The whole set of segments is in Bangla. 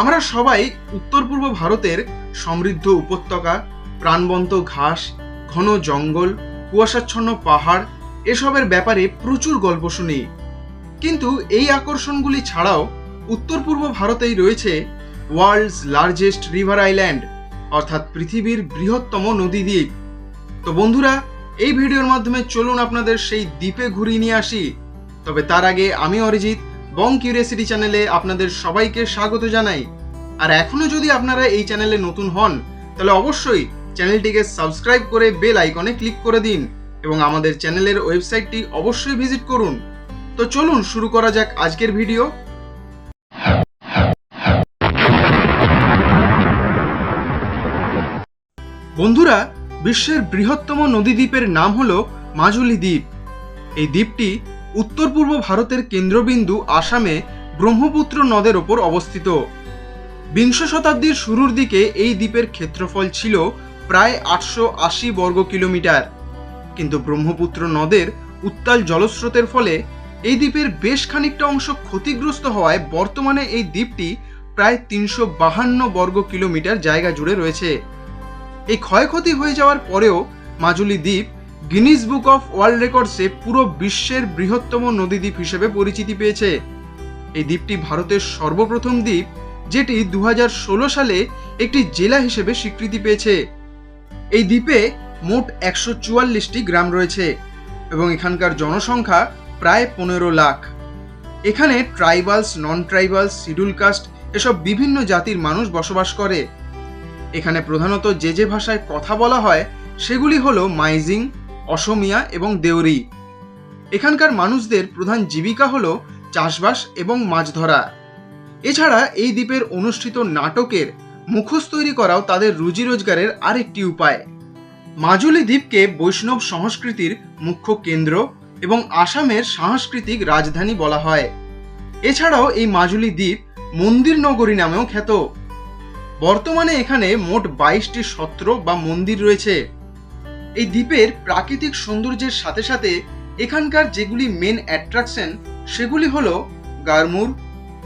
আমরা সবাই উত্তর পূর্ব ভারতের সমৃদ্ধ উপত্যকা, প্রাণবন্ত ঘাস, ঘন জঙ্গল, কুয়াশাচ্ছন্ন পাহাড়, এসবের ব্যাপারে প্রচুর গল্প শুনি। কিন্তু এই আকর্ষণগুলি ছাড়াও উত্তর পূর্ব ভারতেই রয়েছে ওয়ার্ল্ডস লার্জেস্ট রিভার আইল্যান্ড অর্থাৎ পৃথিবীর বৃহত্তম নদী দ্বীপ। তো বন্ধুরা, এই ভিডিওর মাধ্যমে চলুন আপনাদের সেই দ্বীপে ঘুরিয়ে নিয়ে আসি। তবে তার আগে আমি অরিজিৎ বং কিউরিয়াসিটি চ্যানেলে আপনাদের সবাইকে স্বাগত জানাই। আর এখনও যদি আপনারা এই চ্যানেলে নতুন হন, তাহলে অবশ্যই চ্যানেলটিকে সাবস্ক্রাইব করে বেল আইকনে ক্লিক করে দিন এবং আমাদের চ্যানেলের ওয়েবসাইটটি অবশ্যই ভিজিট করুন। তো চলুন শুরু করা যাক আজকের ভিডিও। বন্ধুরা, বিশ্বের বৃহত্তম নদী দ্বীপের নাম হলো মাজুলি দ্বীপ। এই দ্বীপটি উত্তর পূর্ব ভারতের কেন্দ্রবিন্দু আসামে ব্রহ্মপুত্র নদের ওপর অবস্থিত। বিংশ শতাব্দীর শুরুর দিকে এই দ্বীপের ক্ষেত্রফল ছিল প্রায় আটশো আশি বর্গ কিলোমিটার। কিন্তু ব্রহ্মপুত্র নদের উত্তাল জলস্রোতের ফলে এই দ্বীপের বেশ খানিকটা অংশ ক্ষতিগ্রস্ত হওয়ায় বর্তমানে এই দ্বীপটি প্রায় তিনশো বাহান্ন বর্গ কিলোমিটার জায়গা জুড়ে রয়েছে। এই ক্ষয়ক্ষতি হয়ে যাওয়ার পরেও মাজুলি দ্বীপ গিনিস বুক অফ ওয়ার্ল্ড রেকর্ডসে পুরো বিশ্বের বৃহত্তম নদী দ্বীপ হিসেবে পরিচিতি পেয়েছে। এই দ্বীপটি ভারতের সর্বপ্রথম দ্বীপ, যেটি দু হাজার ষোলো সালে একটি জেলা হিসেবে স্বীকৃতি পেয়েছে। এই দ্বীপে মোট একশো চুয়াল্লিশটি গ্রাম রয়েছে এবং এখানকার জনসংখ্যা প্রায় পনেরো লাখ। এখানে tribals non tribals schedule caste এসব বিভিন্ন জাতির মানুষ বসবাস করে। এখানে প্রধানত যে যে ভাষায় কথা বলা হয়, সেগুলি হলো মাইজিং অসমিয়া এবং দেউরি। এখানকার মানুষদের প্রধান জীবিকা হল চাষবাস এবং মাছ ধরা। এছাড়া এই দ্বীপের অনুষ্ঠিত নাটকের মুখোশ তৈরি করাও তাদের রুজি রোজগারের আরেকটি উপায়। মাজুলি দ্বীপকে বৈষ্ণব সংস্কৃতির মুখ্য কেন্দ্র এবং আসামের সাংস্কৃতিক রাজধানী বলা হয়। এছাড়াও এই মাজুলি দ্বীপ মন্দির নগরী নামেও খ্যাত। বর্তমানে এখানে মোট বাইশটি সত্র বা মন্দির রয়েছে। এই দ্বীপের প্রাকৃতিক সৌন্দর্যের সাথে সাথে এখানকার যেগুলি মেন অ্যাট্রাকশন সেগুলি হল গারমুর,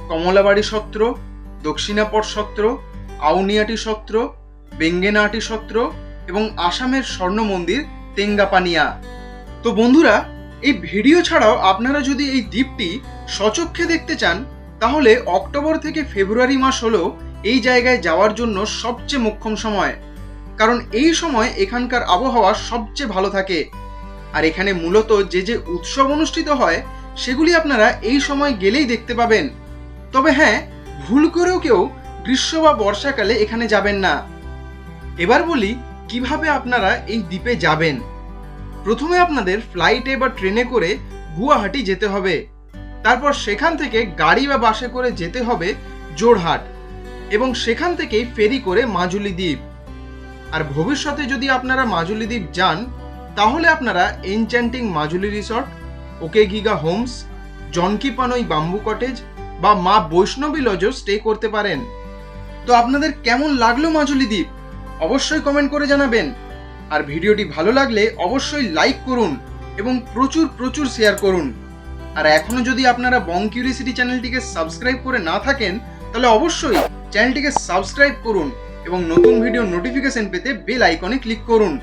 কমলাবাড়ি সত্র, দক্ষিণাপট সত্র, আউনিয়াটি সত্র, বেঙ্গেনাটি সত্র এবং আসামের স্বর্ণ মন্দির তেঙ্গাপানিয়া। তো বন্ধুরা, এই ভিডিও ছাড়াও আপনারা যদি এই দ্বীপটি সচক্ষে দেখতে চান, তাহলে অক্টোবর থেকে ফেব্রুয়ারি মাস হলো এই জায়গায় যাওয়ার জন্য সবচেয়ে মোক্ষম সময়। কারণ এই সময় এখানকার আবহাওয়া সবচেয়ে ভালো থাকে। আর এখানে মূলত যে যে উৎসব অনুষ্ঠিত হয়, সেগুলি আপনারা এই সময় গেলেই দেখতে পাবেন। তবে হ্যাঁ ভুল করেও কেউ গ্রীষ্ম বা বর্ষাকালে এখানে যাবেন না। এবার বলি, কীভাবে আপনারা এই দ্বীপে যাবেন? প্রথমে আপনাদের ফ্লাইটে বা ট্রেনে করে গুয়াহাটি যেতে হবে। তারপর সেখান থেকে গাড়ি বা বাসে করে যেতে হবে জোরহাট। এবং সেখান থেকেই ফেরি করে মাজুলি দ্বীপ। আর ভবিষ্যতে যদি আপনারা মাজুলি দ্বীপ যান, তাহলে আপনারা এনচ্যান্টিং মাজুলি রিসর্ট ওকে গিগা হোমস জনকি পানই বাম্বু কটেজ বা মা বৈষ্ণবী লজও স্টে করতে পারেন। তো আপনাদের কেমন লাগল মাজুলি দ্বীপ? অবশ্যই কমেন্ট করে জানাবেন। আর ভিডিওটি ভালো লাগলে অবশ্যই লাইক করুন এবং প্রচুর প্রচুর শেয়ার করুন। আর এখনও যদি আপনারা বং কিউরিসিটি চ্যানেলটিকে সাবস্ক্রাইব করে না থাকেন, তাহলে অবশ্যই চ্যানেলটিকে সাবস্ক্রাইব করুন। এবং নতুন ভিডিও নোটিফিকেশন পেতে বেল আইকনে ক্লিক করুন।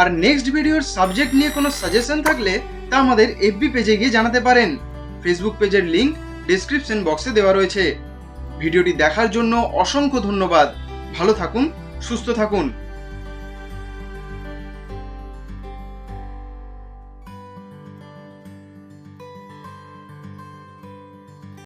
আর নেক্সট ভিডিওর সাবজেক্ট নিয়ে কোনো সাজেশন থাকলে তা আমাদের এফবি পেজে গিয়ে জানাতে পারেন। ফেসবুক পেজের লিংক ডিসক্রিপশন বক্সে দেওয়া রয়েছে। ভিডিওটি দেখার জন্য অসংখ্য ধন্যবাদ। ভালো থাকুন, সুস্থ থাকুন।